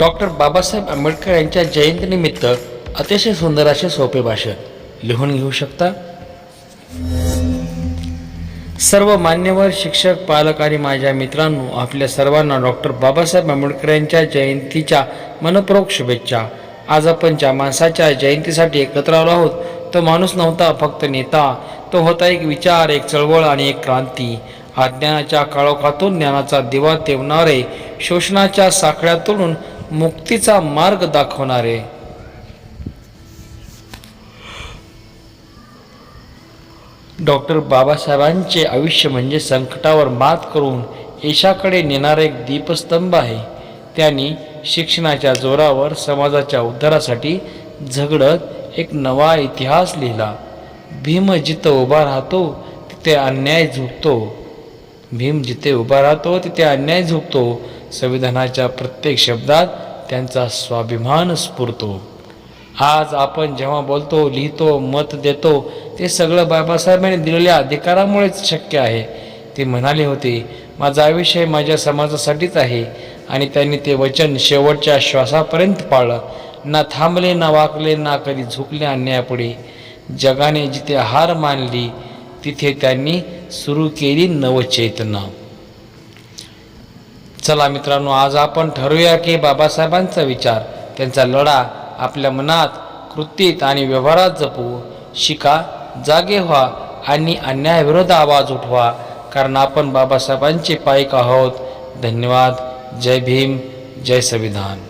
Doctor Babasaheb Ambedkar यांच्या जयंतीनिमित्त अतिशय सुंदर असे सोपे भाषण. लिहून घेऊ शकता? सर्व मान्यवर शिक्षक पालक आणि माझ्या मित्रांनो आपल्या सर्वांना डॉक्टर बाबासाहेब आंबेडकर यांच्या जयंतीच्या मनपूर्वक शुभेच्छा. आज आपण ज्या माणसाच्या जयंतीसाठी एकत्र आलो आहोत तो माणूस नव्हता फक्त नेता. तो होता एक विचार एक चळवळ आणि एक क्रांती. अज्ञानाच्या काळोखातून ज्ञानाचा दिवा तेवणारे शोषणाच्या साखळ्यातून मुक्तीचा मार्ग दाखवणारे. डॉक्टर बाबासाहेबांचे आयुष्य म्हणजे संकटावर मात करून यशाकडे नेणारा एक दीपस्तंभ आहे. त्यांनी शिक्षणाच्या जोरावर समाजाच्या उद्धारासाठी झगडत एक नवा इतिहास लिहिला. भीम जिथं उभा राहतो तिथे अन्याय झुकतो. भीम जिथे उभा राहतो तिथे अन्याय झुकतो. संविधानाच्या प्रत्येक शब्दात त्यांचा स्वाभिमान स्फुरतो. आज आपण जेव्हा बोलतो लिहितो मत देतो ते सगळं बाबासाहेबांनी दिलेल्या अधिकारामुळेच शक्य आहे. ते म्हणाले होते माझा आयुष्य माझ्या समाजासाठीच आहे आणि त्यांनी ते वचन शेवटच्या श्वासापर्यंत पाळलं. ना थांबले ना वाकले ना कधी झुकले अन्यायापुढे. जगाने जिथे हार मानली तिथे त्यांनी सुरू केली नवचेतना. चला मित्रांनो आज आपण ठरवूया की बाबासाहेबांचा विचार त्यांचा लढा आपल्या मनात कृतीत आणि व्यवहारात जपू. शिका जागे व्हा आणि अन्यायाविरोध आवाज उठवा कारण आपण बाबासाहेबांचे पायिक आहोत. धन्यवाद. जय भीम. जय संविधान.